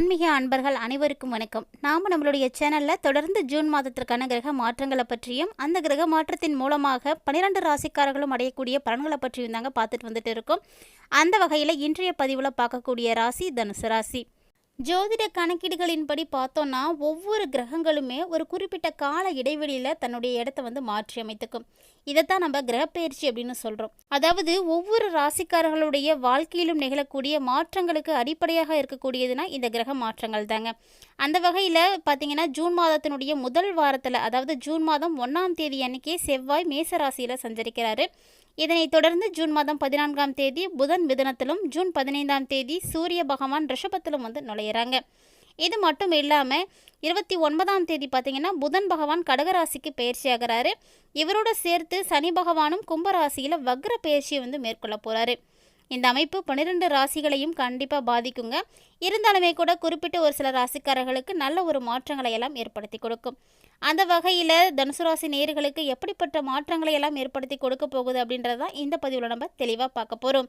ஆன்மீக அன்பர்கள் அனைவருக்கும் வணக்கம். நாம் நம்மளுடைய சேனலில் தொடர்ந்து ஜூன் மாதத்திற்கான கிரக மாற்றங்களை பற்றியும் அந்த கிரக மாற்றத்தின் மூலமாக பன்னிரெண்டு ராசிக்காரர்களும் அடையக்கூடிய பலன்களை பற்றியும் தாங்க பார்த்துட்டு வந்துட்டு இருக்கோம். அந்த வகையில் இன்றைய பதிவில் பார்க்கக்கூடிய ராசி தனுசு ராசி. ஜோதிட கணக்கீடுகளின்படி பார்த்தோன்னா ஒவ்வொரு கிரகங்களுமே ஒரு குறிப்பிட்ட கால இடைவெளியில் தன்னுடைய இடத்த வந்து மாற்றி அமைத்துக்கும். இதைத்தான் நம்ம கிரகப்பெயர்ச்சி அப்படின்னு சொல்கிறோம் அதாவது ஒவ்வொரு ராசிக்காரர்களுடைய வாழ்க்கையிலும் நிகழக்கூடிய மாற்றங்களுக்கு அடிப்படையாக இருக்கக்கூடியதுனா இந்த கிரக மாற்றங்கள் தாங்க. அந்த வகையில் பார்த்தீங்கன்னா ஜூன் மாதத்தினுடைய முதல் வாரத்தில் அதாவது ஜூன் மாதம் ஒன்றாம் தேதி அன்னைக்கே செவ்வாய் மேச ராசியில் சஞ்சரிக்கிறாரு. இதனைத் தொடர்ந்து ஜூன் மாதம் பதினான்காம் தேதி புதன் மிதனத்திலும் ஜூன் பதினைந்தாம் தேதி சூரிய பகவான் ரிஷபத்திலும் வந்து செய்கிறாங்க. இது மட்டும் இல்லாமல் இருபத்தி ஒன்பதாம் தேதி பார்த்தீங்கன்னா புதன் பகவான் கடகராசிக்கு பயிற்சி ஆகிறாரு. இவரோட சேர்த்து சனி பகவானும் கும்பராசியில் வக்ர பயிற்சியை வந்து மேற்கொள்ள போகிறாரு இந்த அமைப்பு பன்னிரெண்டு ராசிகளையும் கண்டிப்பாக பாதிக்குங்க. இருந்தாலுமே கூட குறிப்பிட்ட ஒரு சில ராசிக்காரர்களுக்கு நல்ல ஒரு மாற்றங்களை எல்லாம் ஏற்படுத்தி கொடுக்கும். அந்த வகையில் தனுசு ராசி நேயர்களுக்கு எப்படிப்பட்ட மாற்றங்களை எல்லாம் ஏற்படுத்தி கொடுக்க போகுது அப்படின்றதான் இந்த பதிவில் நம்ம தெளிவாக பார்க்க போகிறோம்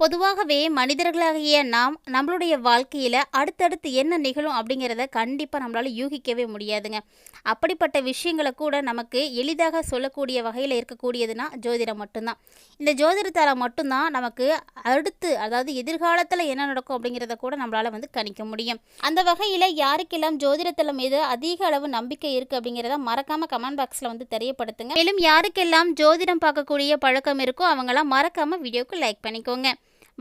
பொதுவாகவே மனிதர்களாகிய நாம் நம்மளுடைய வாழ்க்கையில் அடுத்தடுத்து என்ன நிகழும் அப்படிங்கிறத கண்டிப்பாக நம்மளால் யூகிக்கவே முடியாதுங்க. அப்படிப்பட்ட விஷயங்களை கூட நமக்கு எளிதாக சொல்லக்கூடிய வகையில் இருக்கக்கூடியதுன்னா ஜோதிடம் மட்டும்தான். இந்த ஜோதிடத்தால் மட்டும்தான் நமக்கு அடுத்து அதாவது எதிர்காலத்தில் என்ன நடக்கும் அப்படிங்கிறத கூட நம்மளால் வந்து கணிக்க முடியும். அந்த வகையில் யாருக்கெல்லாம் ஜோதிடத்தில் மீது அதிக அளவு நம்பிக்கை இருக்குது அப்படிங்கிறத மறக்காமல் கமெண்ட் பாக்ஸில் வந்து தெரியப்படுத்துங்க. மேலும் யாருக்கெல்லாம் ஜோதிடம் பார்க்கக்கூடிய பழக்கம் இருக்கோ அவங்களாம் மறக்காமல் வீடியோக்கு லைக் பண்ணிக்கோங்க.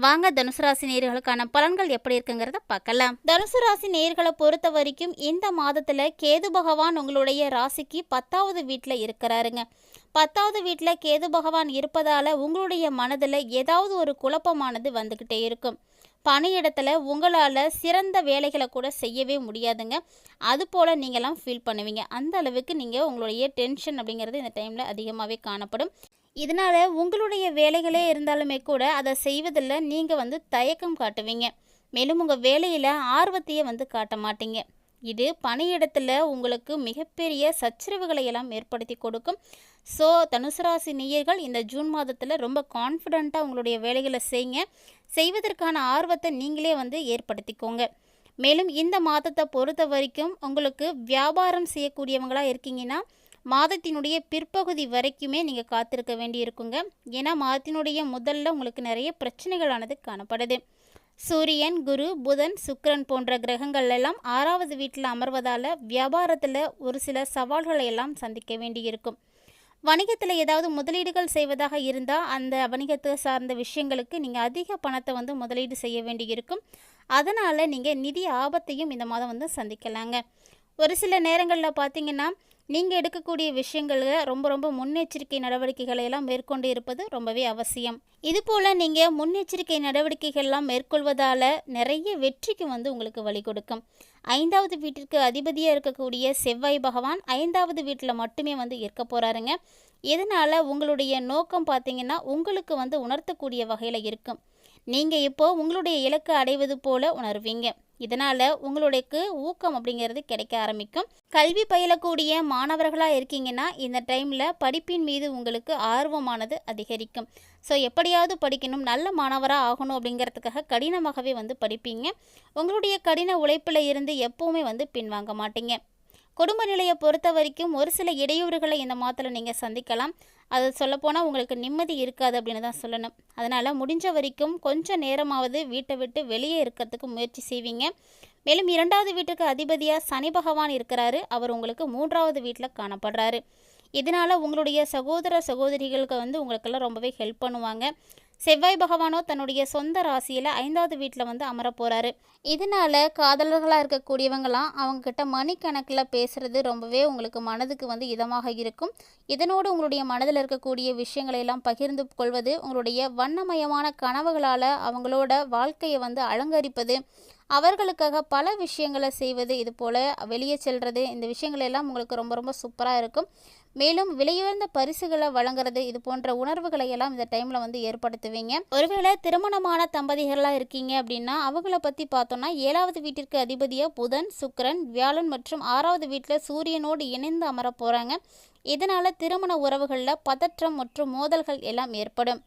வாங்க தனுசு ராசி நேர்களுக்கான பலன்கள் எப்படி இருக்குங்கிறத பார்க்கலாம். தனுசு ராசி நேர்களை பொறுத்த வரைக்கும் இந்த மாதத்துல கேது பகவான் உங்களுடைய ராசிக்கு பத்தாவது வீட்டில் இருக்கிறாருங்க. பத்தாவது வீட்டில் கேது பகவான் இருப்பதால உங்களுடைய மனதில் ஏதாவது ஒரு குழப்பமானது வந்துக்கிட்டே இருக்கும். பணியிடத்தில் உங்களால் சிறந்த வேலைகளை கூட செய்யவே முடியாதுங்க. அது போல் நீங்களாம் ஃபீல் பண்ணுவீங்க. அந்த அளவுக்கு நீங்கள் உங்களுடைய டென்ஷன் அப்படிங்கிறது இந்த டைமில் அதிகமாகவே காணப்படும். இதனால் உங்களுடைய வேலைகளே இருந்தாலுமே கூட அதை செய்வதில் நீங்கள் வந்து தயக்கம் காட்டுவீங்க. மேலும் உங்கள் வேலையில் ஆர்வத்தையே வந்து காட்ட மாட்டீங்க. இது பணியிடத்தில் உங்களுக்கு மிகப்பெரிய சச்சரவுகளை எல்லாம் ஏற்படுத்தி கொடுக்கும். ஸோ தனுசுராசி நேயர்கள் இந்த ஜூன் மாதத்தில் ரொம்ப கான்ஃபிடண்ட்டாக உங்களுடைய வேலைகளை செய்யுங்க செய்வதற்கான ஆர்வத்தை நீங்களே வந்து ஏற்படுத்திக்கோங்க. மேலும் இந்த மாதத்தை பொறுத்த வரைக்கும் உங்களுக்கு வியாபாரம் செய்யக்கூடியவங்களாக இருக்கீங்கன்னா மாதத்தினுடைய பிற்பகுதி வரைக்குமே நீங்கள் காத்திருக்க வேண்டியிருக்குங்க. ஏன்னா மாதத்தினுடைய முதல்ல உங்களுக்கு நிறைய பிரச்சனைகளானது காணப்படுது. சூரியன் குரு புதன் சுக்கரன் போன்ற கிரகங்கள் எல்லாம் ஆறாவது வீட்டில் அமர்வதால் வியாபாரத்தில் ஒரு சில சவால்களை எல்லாம் சந்திக்க வேண்டியிருக்கும். வணிகத்தில் ஏதாவது முதலீடுகள் செய்வதாக இருந்தால் அந்த வணிகத்தை சார்ந்த விஷயங்களுக்கு நீங்கள் அதிக பணத்தை வந்து முதலீடு செய்ய வேண்டியிருக்கும். அதனால் நீங்கள் நிதி ஆபத்தையும் இந்த மாதம் வந்து சந்திக்கலாங்க. ஒரு சில நேரங்களில் பார்த்தீங்கன்னா நீங்கள் எடுக்கக்கூடிய விஷயங்களில் ரொம்ப ரொம்ப முன்னெச்சரிக்கை நடவடிக்கைகளை எல்லாம் மேற்கொண்டு இருப்பது ரொம்பவே அவசியம். இதுபோல் நீங்கள் முன்னெச்சரிக்கை நடவடிக்கைகள்லாம் மேற்கொள்வதால் நிறைய வெற்றிக்கு வந்து உங்களுக்கு வழி கொடுக்கும். ஐந்தாவது வீட்டிற்கு அதிபதியாக இருக்கக்கூடிய செவ்வாய் பகவான் ஐந்தாவது வீட்டில் மட்டுமே வந்து இருக்க போகிறாருங்க இதனால் உங்களுடைய நோக்கம் பார்த்தீங்கன்னா உங்களுக்கு வந்து உணர்த்தக்கூடிய வகையில் இருக்கும். நீங்கள் இப்போது உங்களுடைய இலக்கை அடைவது போல உணர்வீங்க. இதனால் உங்களுக்கு ஊக்கம் அப்படிங்கிறது கிடைக்க ஆரம்பிக்கும். கல்வி பயிலக்கூடிய மாணவர்களாக இருக்கீங்கன்னா இந்த டைமில் படிப்பின் மீது உங்களுக்கு ஆர்வமானது அதிகரிக்கும். ஸோ எப்படியாவது படிக்கணும் நல்ல மாணவராக ஆகணும் அப்படிங்கிறதுக்காக கடினமாகவே வந்து படிப்பீங்க. உங்களுடைய கடின உழைப்பில் இருந்து எப்போவுமே வந்து பின்வாங்க மாட்டீங்க. குடும்ப நிலையை பொறுத்த வரைக்கும் ஒரு சில இடையூறுகளை இந்த மாதத்தில் நீங்கள் சந்திக்கலாம். அது சொல்லப்போனால் உங்களுக்கு நிம்மதி இருக்காது அப்படின்னு தான் சொல்லணும். அதனால் முடிஞ்ச வரைக்கும் கொஞ்சம் நேரமாவது வீட்டை விட்டு வெளியே இருக்கிறதுக்கு முயற்சி செய்வீங்க. மேலும் இரண்டாவது வீட்டுக்கு அதிபதியாக சனி பகவான் இருக்கிறாரு. அவர் உங்களுக்கு மூன்றாவது வீட்டில் காணப்படுறாரு. இதனால் உங்களுடைய சகோதர சகோதரிகளுக்கு வந்து உங்களுக்கெல்லாம் ரொம்பவே ஹெல்ப் பண்ணுவாங்க. செவ்வாய் பகவானோ தன்னுடைய சொந்த ராசியில் ஐந்தாவது வீட்டில் வந்து அமர போகிறாரு இதனால் காதலர்களாக இருக்கக்கூடியவங்களாம் அவங்கக்கிட்ட மணிக்கணக்கில் பேசுகிறது ரொம்பவே உங்களுக்கு மனதுக்கு வந்து இதமாக இருக்கும். இதனோடு உங்களுடைய மனதில் இருக்கக்கூடிய விஷயங்களை எல்லாம் பகிர்ந்து கொள்வது உங்களுடைய வண்ணமயமான கனவுகளால் அவங்களோட வாழ்க்கையை வந்து அலங்கரிப்பது அவர்களுக்காக பல விஷயங்களை செய்வது இது போல் வெளியே செல்வது இந்த விஷயங்கள் எல்லாம் உங்களுக்கு ரொம்ப ரொம்ப சூப்பராக இருக்கும். மேலும் விலையுயர்ந்த பரிசுகளை வழங்குறது இது போன்ற உணர்வுகளை எல்லாம் இந்த டைமில் வந்து ஏற்படுத்துவீங்க. ஒருவேளை திருமணமான தம்பதிகளாக இருக்கீங்க அப்படின்னா அவங்கள பற்றி பார்த்தோம்னா ஏழாவது வீட்டிற்கு அதிபதியாக புதன் சுக்கரன் வியாழன் மற்றும் ஆறாவது வீட்டில் சூரியனோடு இணைந்து அமர போகிறாங்க இதனால் திருமண உறவுகளில் பதற்றம் மற்றும் மோதல்கள் எல்லாம் ஏற்படும்.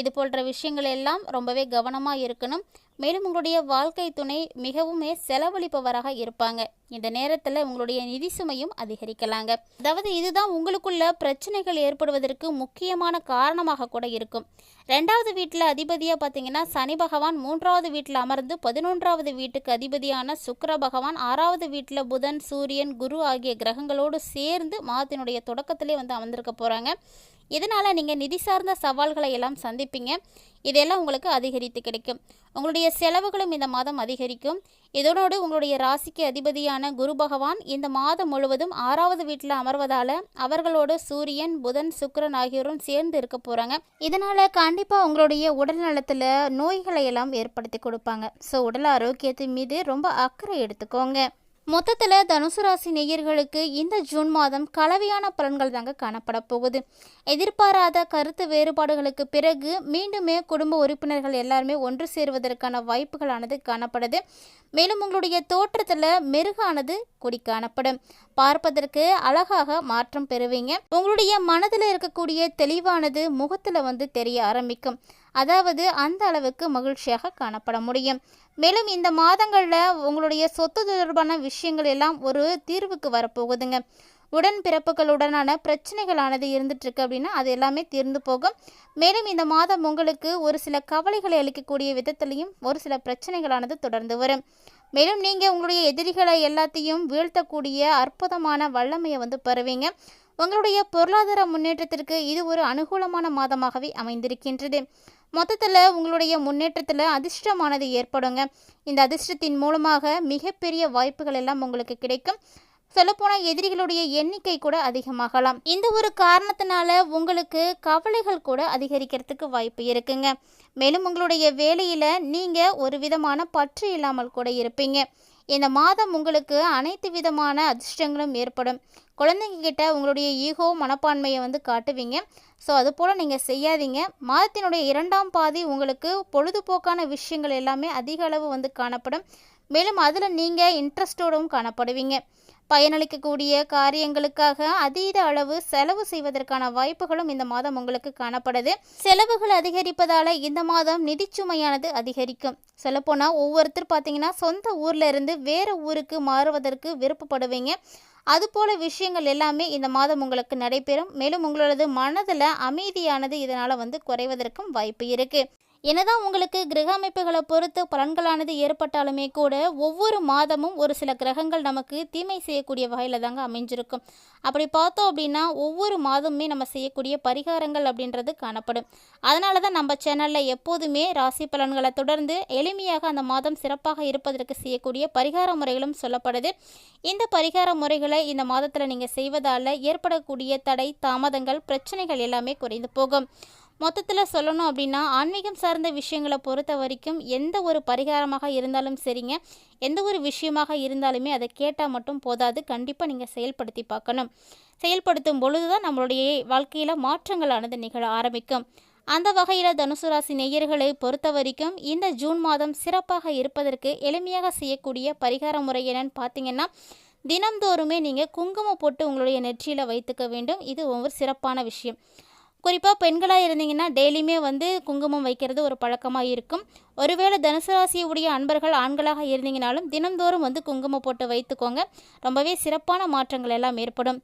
இது போன்ற விஷயங்கள் எல்லாம் ரொம்பவே கவனமாக இருக்கணும். மேலும் உங்களுடைய வாழ்க்கை துணை மிகவுமே செலவழிப்பவராக இருப்பாங்க. இந்த நேரத்தில் உங்களுடைய நிதி சுமையும் அதிகரிக்கலாங்க. அதாவது இதுதான் உங்களுக்குள்ள பிரச்சனைகள் ஏற்படுவதற்கு முக்கியமான காரணமாக கூட இருக்கும். ரெண்டாவது வீட்டில் அதிபதியாக பார்த்தீங்கன்னா சனி பகவான் மூன்றாவது வீட்டில் அமர்ந்து பதினொன்றாவது வீட்டுக்கு அதிபதியான சுக்கர பகவான் ஆறாவது வீட்டில் புதன் சூரியன் குரு ஆகிய கிரகங்களோடு சேர்ந்து மாதத்தினுடைய தொடக்கத்திலே வந்து அமர்ந்திருக்க போகிறாங்க இதனால் நீங்கள் நிதி சார்ந்த சவால்களை எல்லாம் சந்திப்பீங்க? இதெல்லாம் உங்களுக்கு அதிகரித்து கிடைக்கும். உங்களுடைய செலவுகளும் இந்த மாதம் அதிகரிக்கும். இதனோடு உங்களுடைய ராசிக்கு அதிபதியான குரு பகவான் இந்த மாதம் முழுவதும் ஆறாவது வீட்டில் அமர்வதால் அவர்களோடு சூரியன் புதன் சுக்கிரன் ஆகியோரும் சேர்ந்து இருக்க போகிறாங்க இதனால் கண்டிப்பாக உங்களுடைய உடல் நலத்தில் நோய்களை எல்லாம் ஏற்படுத்தி கொடுப்பாங்க. ஸோ உடல் ஆரோக்கியத்தின் மீது ரொம்ப அக்கறை எடுத்துக்கோங்க. மொத்தத்தில் தனுசு ராசி நேயர்களுக்கு இந்த ஜூன் மாதம் கலவையான பலன்கள் தாங்க காணப்பட போகுது. எதிர்பாராத கருத்து வேறுபாடுகளுக்கு பிறகு மீண்டுமே குடும்ப உறுப்பினர்கள் எல்லாருமே ஒன்று சேருவதற்கான வாய்ப்புகளானது காணப்படுது. மேலும் உங்களுடைய தோற்றத்தில் மெருகானது குடி காணப்படும். பார்ப்பதற்கு அழகாக மாற்றம் பெறுவீங்க. உங்களுடைய மனதில் இருக்கக்கூடிய தெளிவானது முகத்தில் வந்து தெரிய ஆரம்பிக்கும். அதாவது அந்த அளவுக்கு மகிழ்ச்சியாக காணப்பட முடியும். மேலும் இந்த மாதங்களில் உங்களுடைய சொத்து தொடர்பான விஷயங்கள் எல்லாம் ஒரு தீர்வுக்கு வரப்போகுதுங்க. உடன் பிறப்புகளுடனான பிரச்சனைகளானது இருந்துட்டுருக்கு அப்படின்னா அது எல்லாமே தீர்ந்து போகும். மேலும் இந்த மாதம் உங்களுக்கு ஒரு சில கவலைகளை அளிக்கக்கூடிய விதத்திலையும் ஒரு சில பிரச்சனைகளானது தொடர்ந்து வரும். மேலும் நீங்கள் உங்களுடைய எதிரிகளை எல்லாத்தையும் வீழ்த்தக்கூடிய அற்புதமான வல்லமையை வந்து பெறுவீங்க. உங்களுடைய பொருளாதார முன்னேற்றத்திற்கு இது ஒரு அனுகூலமான மாதமாகவே அமைந்திருக்கின்றது. மொத்தத்தில் உங்களுடைய முன்னேற்றத்தில் அதிர்ஷ்டமானது ஏற்படுங்க. இந்த அதிர்ஷ்டத்தின் மூலமாக மிகப்பெரிய வாய்ப்புகள் எல்லாம் உங்களுக்கு கிடைக்கும். சொல்லப்போனால் எதிரிகளுடைய எண்ணிக்கை கூட அதிகமாகலாம். இந்த ஒரு காரணத்தினால உங்களுக்கு கவலைகள் கூட அதிகரிக்கிறதுக்கு வாய்ப்பு இருக்குங்க. மேலும் உங்களுடைய வேலையில் நீங்கள் ஒரு விதமான பற்று இல்லாமல் கூட இருப்பீங்க. இந்த மாதம் உங்களுக்கு அனைத்து விதமான அதிர்ஷ்டங்களும் ஏற்படும். குழந்தைங்க கிட்ட உங்களுடைய ஈகோ மனப்பான்மையை வந்து காட்டுவீங்க. ஸோ அது போல் நீங்கள் செய்யாதீங்க. மாதத்தினுடைய இரண்டாம் பாதி உங்களுக்கு பொழுதுபோக்கான விஷயங்கள் எல்லாமே அதிக அளவு வந்து காணப்படும். மேலும் அதில் நீங்கள் இன்ட்ரெஸ்டோடவும் காணப்படுவீங்க. பயனளிக்கக்கூடிய காரியங்களுக்காக அதீத அளவு செலவு செய்வதற்கான வாய்ப்புகளும் இந்த மாதம் உங்களுக்கு காணப்படுது. செலவுகள் அதிகரிப்பதால் இந்த மாதம் நிதிச்சுமையானது அதிகரிக்கும். சொல்லப்போனால் ஒவ்வொருத்தர் பார்த்தீங்கன்னா சொந்த ஊரில் இருந்து வேறு ஊருக்கு மாறுவதற்கு விருப்பப்படுவீங்க. அதுபோல விஷயங்கள் எல்லாமே இந்த மாதம் உங்களுக்கு நடைபெறும். மேலும் உங்களது மனதில் அமைதியானது இதனால் வந்து குறைவதற்கும் வாய்ப்பு இருக்குது என்னதான் உங்களுக்கு கிரக அமைப்புகளை பொறுத்து பலன்களானது ஏற்பட்டாலுமே கூட ஒவ்வொரு மாதமும் ஒரு சில கிரகங்கள் நமக்கு தீமை செய்யக்கூடிய வகையில் தாங்க அமைஞ்சிருக்கும். அப்படி பார்த்தோம் அப்படின்னா ஒவ்வொரு மாதமுமே நம்ம செய்யக்கூடிய பரிகாரங்கள் அப்படின்றது காணப்படும். அதனால தான் நம்ம சேனலில் எப்போதுமே ராசி பலன்களை தொடர்ந்து எளிமையாக அந்த மாதம் சிறப்பாக இருப்பதற்கு செய்யக்கூடிய பரிகார முறைகளும் சொல்லப்படுது. இந்த பரிகார முறைகளை இந்த மாதத்தில் நீங்கள் செய்வதால் ஏற்படக்கூடிய தடை தாமதங்கள் பிரச்சனைகள் எல்லாமே குறைந்து போகும். மொத்தத்தில் சொல்லணும் அப்படின்னா ஆன்மீகம் சார்ந்த விஷயங்களை பொறுத்த வரைக்கும் எந்த ஒரு பரிகாரமாக இருந்தாலும் சரிங்க. எந்த ஒரு விஷயமாக இருந்தாலுமே அதை கேட்டால் மட்டும் போதாது. கண்டிப்பாக நீங்கள் செயல்படுத்தி பார்க்கணும். செயல்படுத்தும் பொழுது தான் நம்மளுடைய வாழ்க்கையில் மாற்றங்களானது நிகழ ஆரம்பிக்கும். அந்த வகையில் தனுசு ராசி நேயர்களை பொறுத்த வரைக்கும் இந்த ஜூன் மாதம் சிறப்பாக இருப்பதற்கு எளிமையாக செய்யக்கூடிய பரிகார முறை என்னன்னு பார்த்தீங்கன்னா தினம்தோறுமே நீங்கள் குங்குமம் போட்டு உங்களுடைய நெற்றியில் வைத்துக்க வேண்டும். இது ஒரு சிறப்பான விஷயம். குறிப்பாக பெண்களாக இருந்தீங்கன்னா டெய்லியுமே வந்து குங்குமம் வைக்கிறது ஒரு பழக்கமாக இருக்கும். ஒருவேளை தனுசு ராசியுடைய அன்பர்கள் ஆண்களாக இருந்தீங்கனாலும் தினந்தோறும் வந்து குங்குமம் போட்டு வைத்துக்கோங்க. ரொம்பவே சிறப்பான மாற்றங்கள் எல்லாம் ஏற்படும்.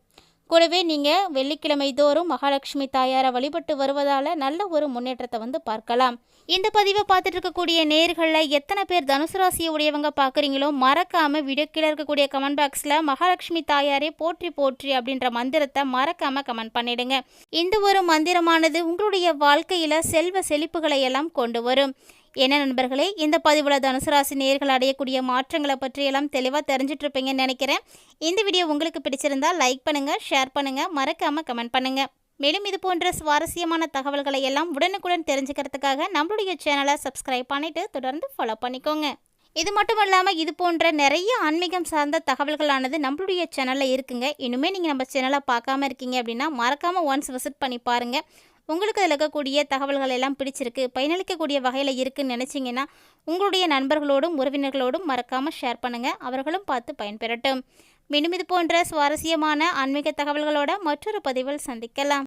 கூடவே நீங்கள் வெள்ளிக்கிழமை தோறும் மகாலட்சுமி தாயாரை வழிபட்டு வருவதால் நல்ல ஒரு முன்னேற்றத்தை வந்து பார்க்கலாம். இந்த பதிவை பார்த்துட்டு இருக்கக்கூடிய நேர்களில் எத்தனை பேர் தனுசு ராசியை உடையவங்க பார்க்குறீங்களோ மறக்காமல் வீடியோ கீழே இருக்கக்கூடிய கமெண்ட் பாக்ஸில் மகாலட்சுமி தாயாரே போற்றி போற்றி அப்படின்ற மந்திரத்தை மறக்காமல் கமெண்ட் பண்ணிடுங்க. இந்த ஒரு மந்திரமானது உங்களுடைய வாழ்க்கையில் செல்வ செழிப்புகளை எல்லாம் கொண்டு வரும். என்ன நண்பர்களே இந்த பதிவில் தனுசு ராசி நேர்கள் அடையக்கூடிய மாற்றங்களை பற்றியெல்லாம் தெளிவாக தெரிஞ்சிட்ருப்பீங்கன்னு நினைக்கிறேன். இந்த வீடியோ உங்களுக்கு பிடிச்சிருந்தால் லைக் பண்ணுங்கள் ஷேர் பண்ணுங்கள் மறக்காமல் கமெண்ட் பண்ணுங்கள் மேலும் இது போன்ற சுவாரஸ்யமான தகவல்களை எல்லாம் உடனுக்குடன் தெரிஞ்சுக்கிறதுக்காக நம்மளுடைய சேனலை சப்ஸ்கிரைப் பண்ணிவிட்டு தொடர்ந்து ஃபாலோ பண்ணிக்கோங்க. இது மட்டும் இல்லாமல் இது போன்ற நிறைய ஆன்மீகம் சார்ந்த தகவல்களானது நம்மளுடைய சேனலில் இருக்குங்க. இன்னுமே நீங்கள் நம்ம சேனலை பார்க்காம இருக்கீங்க அப்படின்னா மறக்காமல் ஒன்ஸ் விசிட் பண்ணி பாருங்கள் உங்களுக்கு அதில் இருக்கக்கூடிய தகவல்கள் எல்லாம் பிடிச்சிருக்கு பயனளிக்கக்கூடிய வகையில் இருக்குன்னு நினச்சிங்கன்னா உங்களுடைய நண்பர்களோடும் உறவினர்களோடும் மறக்காமல் ஷேர் பண்ணுங்கள் அவர்களும் பார்த்து பயன்பெறட்டும். மீண்டும் இது போன்ற சுவாரஸ்யமான ஆன்மீக தகவல்களோட மற்றொரு பதிவில் சந்திக்கலாம்.